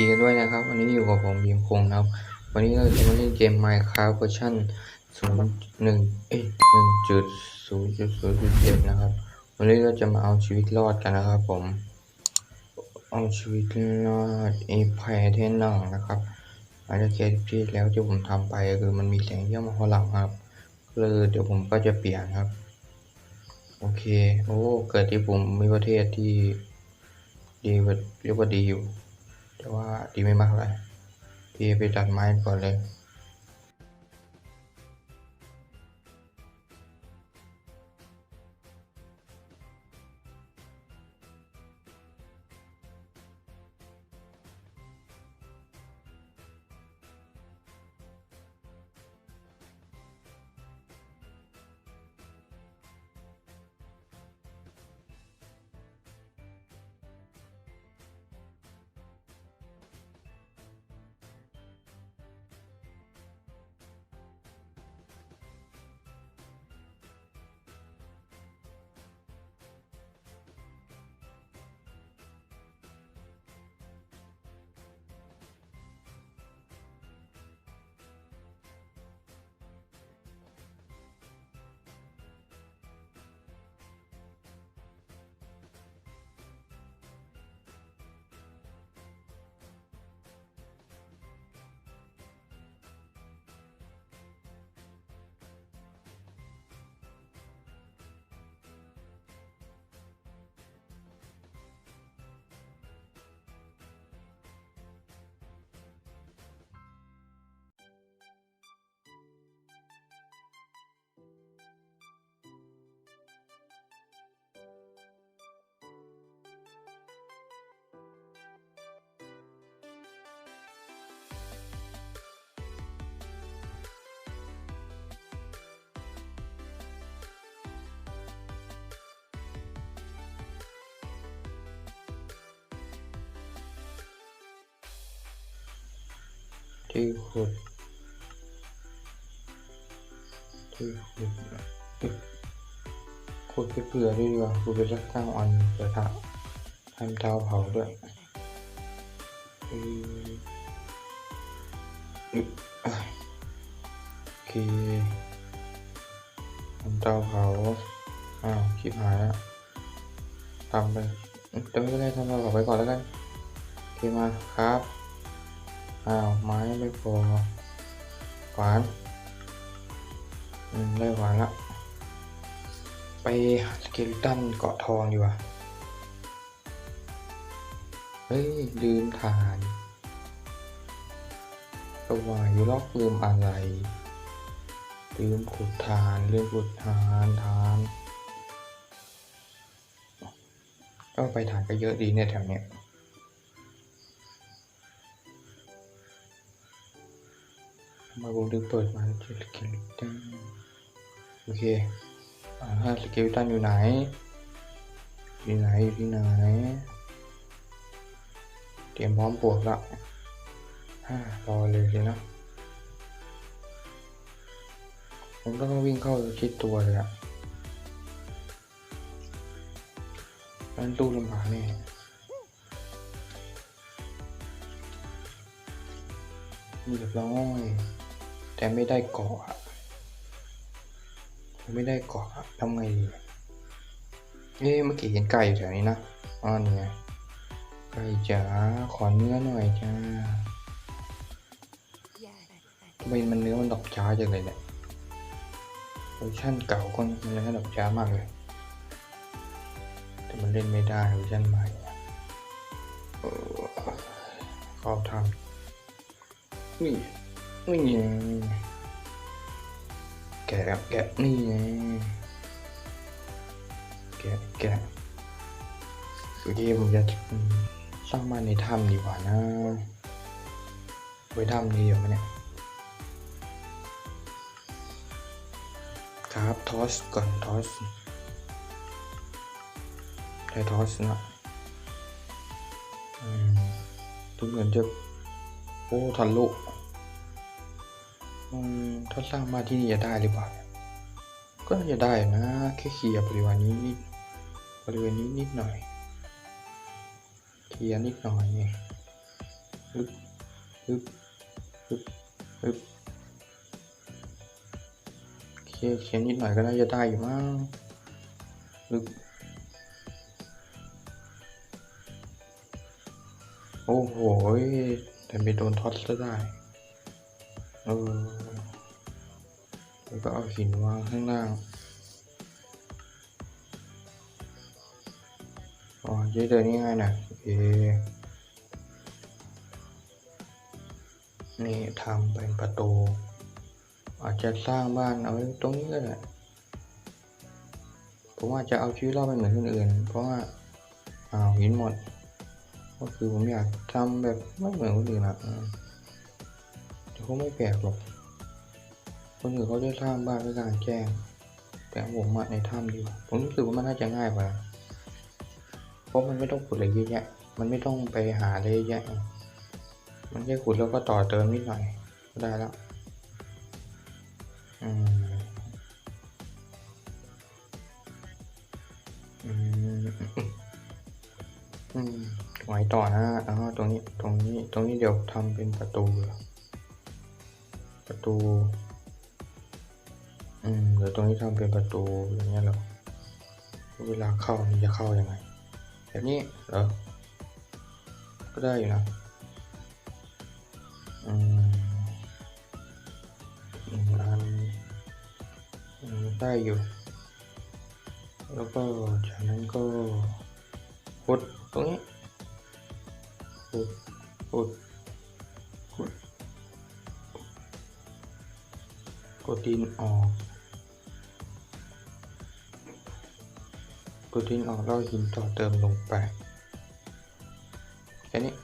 ทีกันด้วยนะครับ วันนี้อยู่กับผมบีมคงนะครับ วันนี้เราจะมาเล่นเกม Minecraft เวอร์ชัน0 1เอ้ย1.0.0.7นะครับ วันนี้เราจะมาเอาชีวิตรอดกันนะครับ ผม เอาชีวิตรอดเอพายเทนนังนะครับอาจจะเคสที่แล้วที่ผมทำไปคือมันมีแสงเยี่ยมมาข้างหลังครับก็เลยเดี๋ยวผมก็จะเปลี่ยนครับ โอเค โอ้ เกิดที่ผมมีประเทศที่ดีเรียกว่าดีอยู่ แต่ว่าดีไม่มากเลยพี่ไปตัดไม้ก่อนเลย ที่ขุดที่ขุดเอ๊ะขุดไปเผื่อด้วยดีกว่าขุดไปสักเก้าอันเผื่อถ้าทำเตาเผาด้วยอือึ๊บอะโอเคทำเตาเผาอ้าวชิบหายแล้วทำไปเอ๊ะไม่เป็นไรทำเตาเผาไปก่อนแล้วกันโอเคมาครับ อ้าวไม้ไม่พอขวานอืมได้ขวานละไปสเกลิตันเกาะทองดีกว่า เฮ้ย ลืมทานก็ว่าอยู่ล็อกลืมอะไร ลืมขุดทานลืมขุดทานทานก็ไปทานก็เยอะดีเนี่ยแถวเนี้ย มาผมถึงเปิดมาเจอสเกลตันโอเคอ่าสเกลตันอยู่ไหน อยู่ไหนอยู่ที่ไหน เตรียมพร้อมปวกละฮ่ารอเลยสินะ ผมต้องวิ่งเข้าชิดตัวเลยอะนั่นตู้ลำบากแน่เรียบร้อย แต่ไม่ได้เกาะไม่ได้เกาะทำไงดีเอ๊ะเมื่อกี้เห็นไก่อยู่แถวนี้นะอ๋อนี่ไงไก่จ๋าขอเนื้อหน่อยจ้าทำไมมันเนื้อมันดอกช้าจังเลยเนี่ยเวอร์ชันเก่าก็มันเนื้อดอกช้ามากเลย แต่มันเล่นไม่ได้เวอร์ชันใหม่เออเขาทำนี่ นี่ไงแกะแกะนี่ไงแกะแกะโอเคผมจะสร้างบ้านในถ้ำดีกว่านะไว้ถ้ำนี้เดี๋ยวมันเนี่ยครับทอสก่อนทอสใช้ทอสนะอืมดูเหมือนจะโอ้ทะลุ ถ้าสร้างบ้านที่นี่จะได้หรือเปล่าก็น่าจะได้นะแค่เคลียร์บริเวณนี้นิดบริเวณนี้นิดหน่อยเคลียร์นิดหน่อยเองฮึบฮึบฮึบฮึบเคลียร์เขียนนิดหน่อยก็น่าจะได้อยู่มั้งฮึบโอ้โหแต่ไปโดนท็อตซะได้ เออแล้วก็เอาหินวางข้างล่างอ๋อจะเดินง่ายๆหนะโอเคนี่ทำเป็นประตู อาจจะสร้างบ้านเอาไว้ตรงนี้ก็ได้ผมว่าจจะเอาชีวิตรอดไม่เหมือนคนอื่น เพราะว่าอ้าวหินหมด ก็คือผมอยากทำแบบไม่เหมือนคนอื่นอะ แต่ก็ไม่แปลกหรอก คนอื่นเขาจะสร้างบ้านด้วยการแจ้ง แต่ผมมาในถ้ำดีกว่าผมรู้สึกว่ามันน่าจะง่ายกว่า เพราะมันไม่ต้องขุดอะไรเยอะแยะ มันไม่ต้องไปหาอะไรเยอะแยะ มันแค่ขุดแล้วก็ต่อเติมนิดหน่อยก็ได้แล้ว อืมอืมอืมไว้ต่อนะแล้วตรงนี้ ตรงนี้ ตรงนี้เดี๋ยวทำเป็นประตู ประตู อืมเดี๋ยวตรงนี้ทำเป็นประตูอย่างเงี้ยเหรอเวลาเข้ามันจะเข้ายังไงแบบนี้เหรอ ก็ได้อยู่นะอืมอืมอันได้อยู่ แล้วก็จากนั้นก็ขุดตรงนี้ขุดขุด กดดินออกกดดินออกแล้วหินต่อเติมลงไปแค่นี้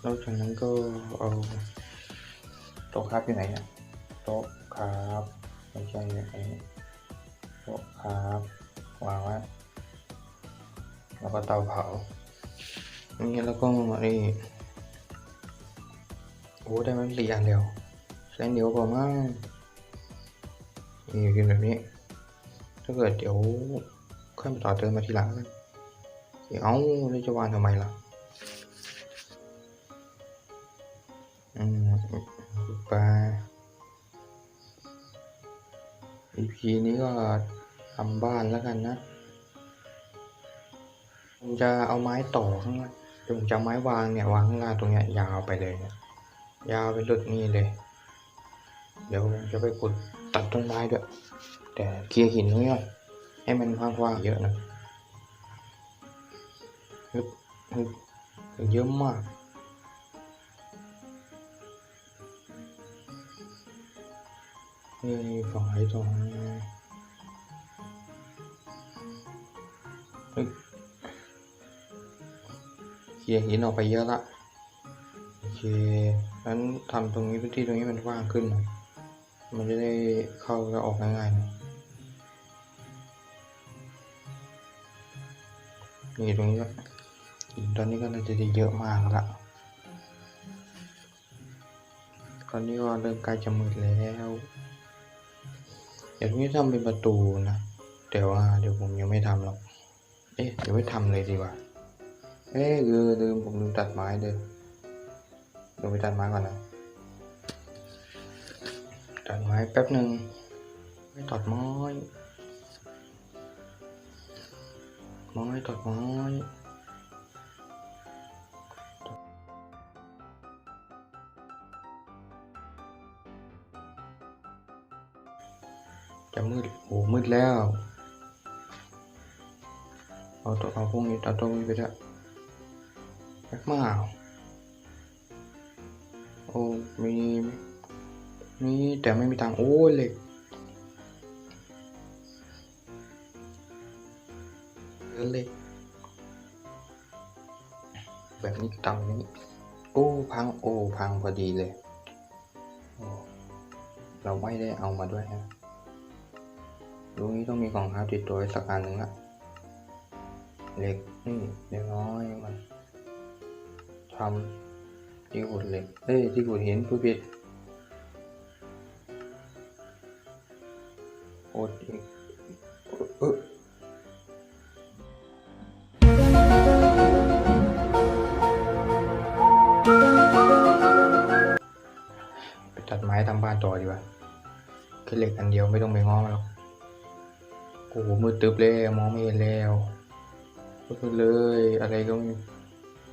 แล้วจากนั้นก็เอาโต๊ะครับอยู่ไหนเนี่ยโต๊ะครับไม่ใช่ไอ้โต๊ะครับวางไว้แล้วก็เตาเผานี่แล้วก็นี่โอ้ได้มันสี่อันเดียว ใช้เดียวพอมั้งนี่คือแบบนี้ ถ้าเกิดเดี๋ยวค่อยมาต่อเติมมาทีหลังกันเอ้าแล้วจะวางทำไมล่ะอืมไป EP นี้ก็ทำบ้านแล้วกันนะผมจะเอาไม้ต่อข้างล่างเดี๋ยวผมจะไม้วางเนี่ยวางข้างล่างตรงเนี้ยยาวไปเลยเนี่ยยาวไปลุดนี่เลย เดี๋ยวผมจะไปขุดตัดต้นไม้ด้วย แต่เคลียร์หินตรงนี้ก่อนให้มันกว้างๆเยอะนะฮึบฮึบเยอะมากนี่ฝั่งไหนตรงฮึบเคลียร์หินออกไปเยอะละโอเคงั้นทำตรงนี้พื้นที่ตรงนี้มันกว้างขึ้นหน่อย มันจะได้เข้าและออกง่ายๆหน่อยนี่ตรงนี้ก็ตอนนี้ก็น่าจะได้เยอะมากละตอนนี้ก็เริ่มใกล้จะมืดแล้วเดี๋ยวนี้ทำเป็นประตูนะแต่ว่าเดี๋ยวผมยังไม่ทำหรอก เอ๊ะเดี๋ยวไม่ทำเลยดีกว่า เอ๊ะลืมลืมผมลืมตัดไม้เลยเดี๋ยวไปตัดไม้ก่อนนะ ตัดไม้แป๊บหนึ่งไม่ตัดไม้ไม้ตัดไม้จะมืดโอ้มืดแล้วเอาตัวเอาพวกนี้เอาตรงนี้ไปด้วยแป๊กมาโอ้มี มีแต่ไม่มีตังโอ้เหล็กเหล็ก แบบนี้ตังนี้ โอ้พังโอ้พังพอดีเลยเราไม่ได้เอามาด้วยฮะลุงนี้ต้องมีของค้าติดตัวสักอันหนึ่งละเหล็กนี่เล็กน้อยมันทำที่ขุดเหล็กเอ้ยที่ขุดหินผู้ผิด ตรเองเออไปตัดไม้ทำบ้านต่อดีกว่าแค่เหล็กอันเดียวไม่ต้องไปง้อมันหรอกโอ้โหมือตึบเลยมองไม่เห็นแล้วก็คืเลยอะไรก็มี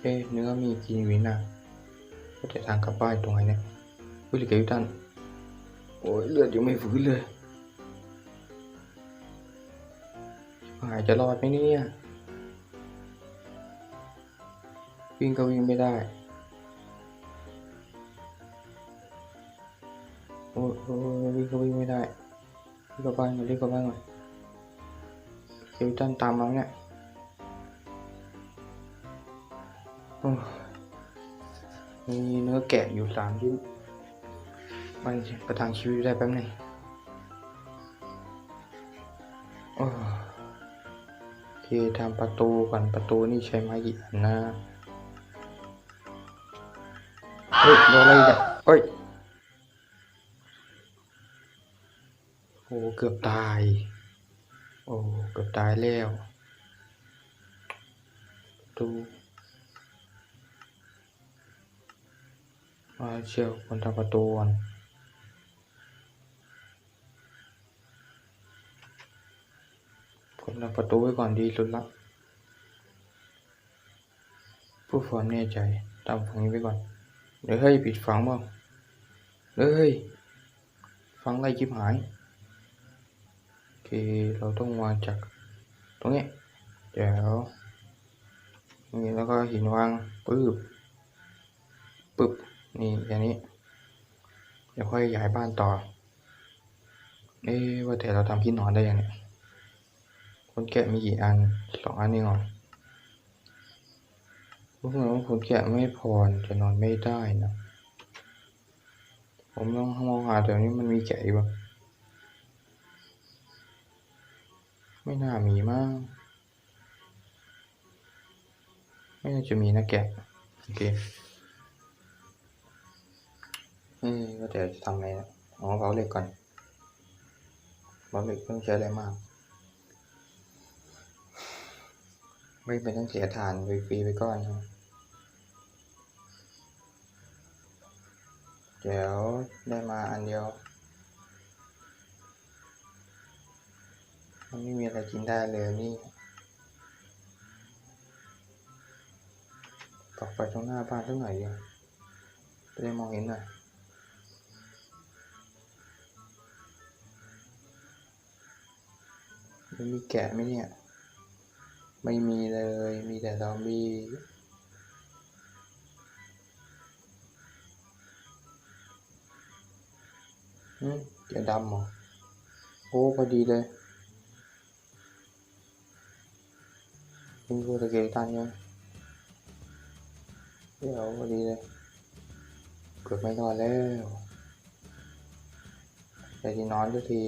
เอ๊เนื้อมีกินอยู่นะก็จะทางกลับบ้านตรงไหนเนี่ยวิ่งเก็บท่านโอ้ยเลือดยังไม่ฟื้นเลย หายจะรอดไหมเนี่ย วิ่งก็วิ่งไม่ได้โอ้โอ้ยวิ่งก็วิ่งไม่ได้วิ่งกลับบ้านก่อนรีบกลับบ้านก่อนเคิวตันตามมาเนี่ยมีเนื้อแกะอยู่สามชิ้นไปประทังชีวิตได้แป๊บนึงโอ้ยโอเค ทำประตูก่อนประตูนี่ใช้ไม้กี่อันนะเฮ้ยโดนอะไรเนี่ยเฮ้ยโอ้เกือบตาย โอ้เกือบตายแล้วดูมาเชียวคนทำประตูก่อน คนทำประตูไว้ก่อนดีสุดละผู้ฟอร์มแน่ใจตามฝั่งนี้ไว้ก่อนเดี๋ยวเฮ้ยปิดฝังบ้างเดี๋ยวเฮ้ยฟังไรจิบหายโอเคเราต้องวางจากตรงนี้เดี๋ยวนี่แล้วก็หินวางปึ๊บปึ๊บนี่อย่างนี้เดี๋ยวค่อยย้ายบ้านต่อเอ๊ะว่าแต่เราทำที่นอนได้ยังเนี่ย คนแกะมีกี่อันสองอันนี่ก่อนรู้ไหมว่าคนแกะไม่พอจะนอนไม่ได้นะผมต้องมองหาแถวนี้มันมีแกะอีกบ้างไม่น่ามีมาก ไม่น่าจะมีนะแกะ โอเคเอ้ยว่าแต่จะทำไงนะอ๋อเผาเหล็กก่อนเผาเหล็กไม่ต้องใช้อะไรมาก ไม่เป็นต้องเสียฐานฟรีๆไปก่อนนะเดี๋ยวได้มาอันเดียว มันไม่มีอะไรกินได้เลยนี่ต่อไปตรงหน้าบ้านตรงไหนดีอะจะได้มองเห็นหน่อยมันมีแกะไหมเนี่ย ไม่มีเลย มีแต่ซอมบี้อืมแกะดำเหรอ โอ้ พอดีเลยคุณครูตะเกียตันยังเดี๋ยวพอดีเลยเกือบไม่นอนแล้วไปที่นอนทุกที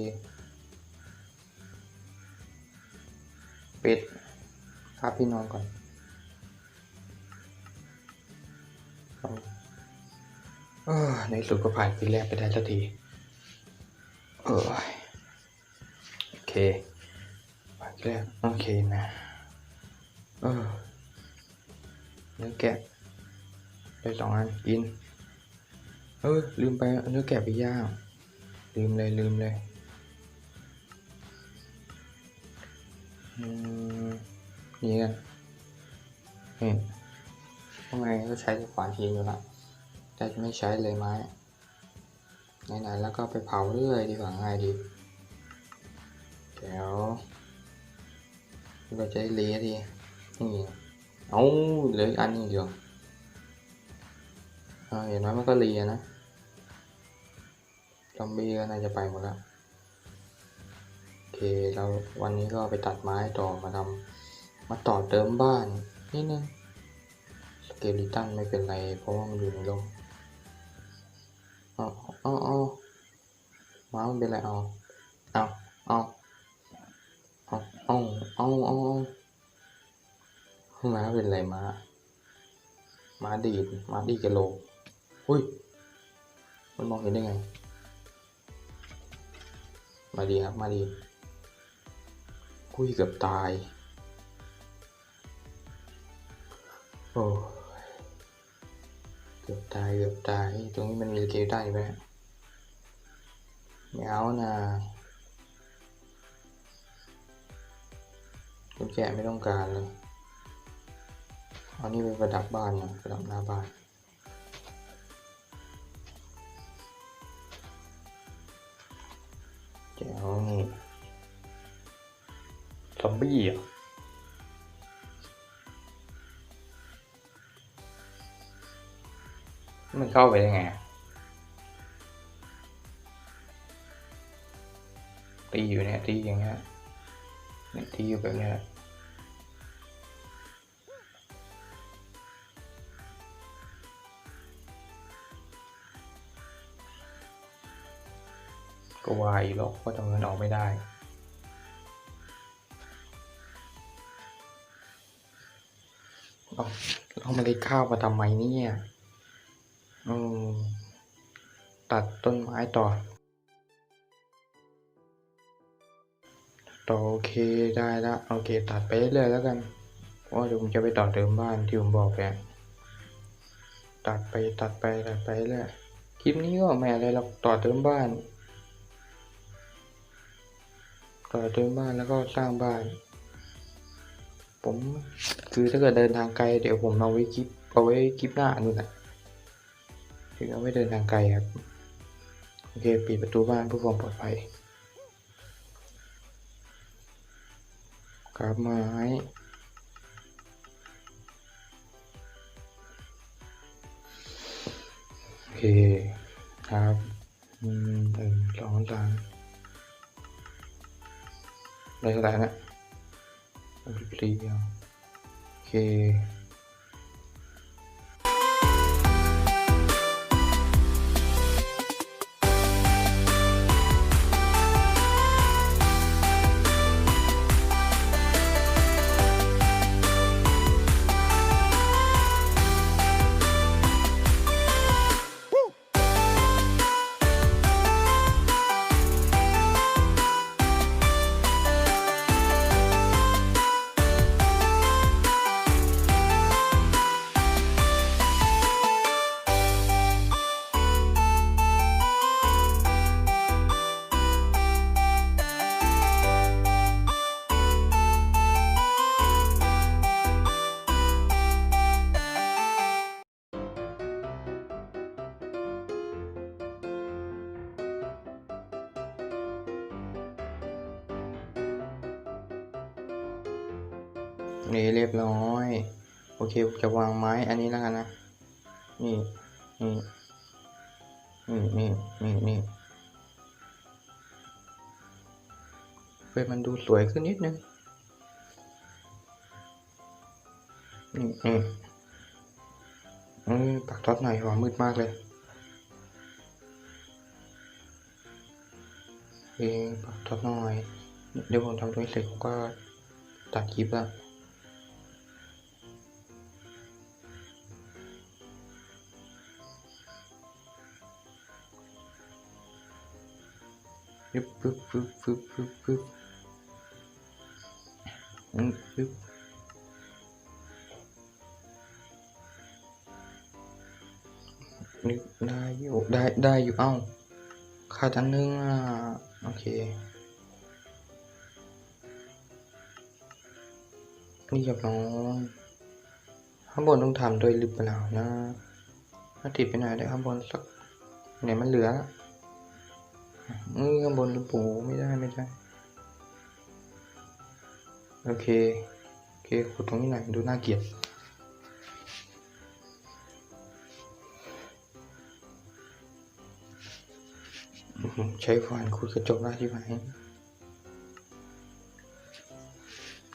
ปิด ครับพี่นอนก่อนออในสุดก็ผ่านคืนแรกไปได้สักทีเออโอเคผ่านคืนแรกโอเคนะเออเนื้อแกะได้สองอันกิน เออ ลืมไปเอาเนื้อแกะไปย่างลืมเลยลืมเลยอืม นี่กันนี่ข้างในก็ใช้ขวานหินอยู่ละแต่ไม่ใช้เลยไม้ไหนๆแล้วก็ไปเผาเรื่อยดีกว่าง่ายดีเดี๋ยวเราจะเลี้ยทีนี่เอาเหลืออีกอันนึงเดียวเห็นไหมมันก็เลียนะซอมบี้ก็น่าจะไปหมดแล้วโอเคเราวันนี้ก็ไปตัดไม้ต่อมาทำ มาต่อเติมบ้านนิดนึงสเกลิตันไม่เป็นไรเพราะว่ามันอยู่ในร่มเอาเอาเอาม้ามันเป็นไรเอาเอาเอาเอาเอาเอาเอาเอามาเป็นไรมามาดีดมาดีกะโลกอุ้ย มันมองเห็นได้ไง มาดีครับ มาดีคุยเกือบตาย โอ้เกือบตายเกือบตายตรงนี้มันมีสเกลตันอยู่ไหมไม่เอานะกุญแจไม่ต้องการเลยเอานี่ไปประดับบ้านนะประดับหน้าบ้านแจ๋วนี่ซอมบี้อะ มันเข้าไปได้ไง ตีอยู่เนี่ยตีอย่างเงี้ยเนี่ยตีอยู่แบบเนี้ยก็วายหรอกว่าทำเงินออกไม่ได้เอาเอามาเล็ดข้าวมาทำไมเนี่ย อืมตัดต้นไม้ต่อ ต่อโอเคได้ละโอเค ตัดไปเรื่อยๆแล้วกันเพราะว่าเดี๋ยวผมจะไปต่อเติมบ้านที่ผมบอกไปตัดไปตัดไปตัดไปเรื่อยคลิปนี้ก็ไม่อะไรหรอกต่อเติมบ้าน ต่อเติมบ้านแล้วก็สร้างบ้าน ผมคือถ้าเกิดเดินทางไกลเดี๋ยวผมเอาไว้คลิปเอาไว้คลิปหน้านู่นแหละ ถึงเอาไว้เดินทางไกลครับ โอเค ปิดประตูบ้านเพื่อความปลอดภัยกลับไม้โอเคครับหนึ่งสองสามได้เท่าไหร่นะสี่โอเค เรียบร้อย โอเคจะวางไม้อันนี้แล้วกันนะนี่นี่นี่นี่นี่นี่เพื่อมันดูสวยขึ้นนิดนึงนี่นี่อืมปักท็อตหน่อยหัวมืดมากเลยเองปักท็อตหน่อย เดี๋ยวผมทำตรงนี้เสร็จผมก็ตัดคลิปละ ปึ๊บปึ๊บปึ๊บปึ๊บปึ๊บปึ๊บปึ๊บนึกได้อยู่ได้ได้อยู่เอ้าขาดอันนึงอะ โอเค นี่เรียบร้อยข้างบนต้องทำโดยหรือเปล่านะถ้าติดไปหน่อยได้ข้างบนสักไหนมันเหลือ ข้างบนหรือปูไม่ได้ไม่ได้โอเค โอเคขุดตรงนี้หน่อยดูน่าเกลียดใช้ฟันขุดกระจกได้ที่ไหน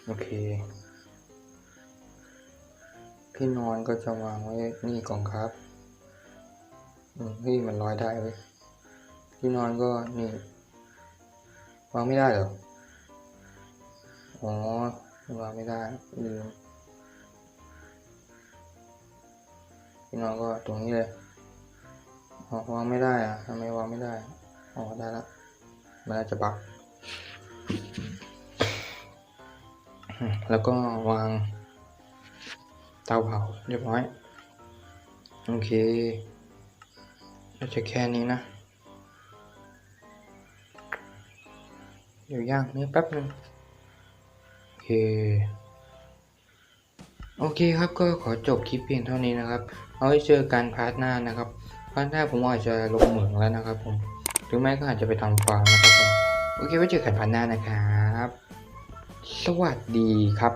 โอเค ที่นอนก็จะวางไว้นี่ก่อนครับ อืมเฮ้ยมันลอยได้เว้ย ที่นอนก็นี่วางไม่ได้เหรอ อ๋อวางไม่ได้ลืมที่นอนก็ตรงนี้เลยอวางไม่ได้อะทำไมวางไม่ได้ อ๋อได้ละมันอาจจะบักแล้วก็วางเตาเผาเรียบร้อย โอเคน่าจะแค่นี้นะ เดี๋ยวย่างเนื้อแป๊บนึงโอเคโอเคครับก็ขอจบคลิปเพียงเท่านี้นะครับ เอาไว้เจอกันพาร์ทหน้านะครับพาร์ทหน้าผมอาจจะลงเหมืองแล้วนะครับผมหรือไม่ก็อาจจะไปทำฟาร์มนะครับผมโอเคไว้เจอกันพาร์ทหน้านะครับ สวัสดีครับ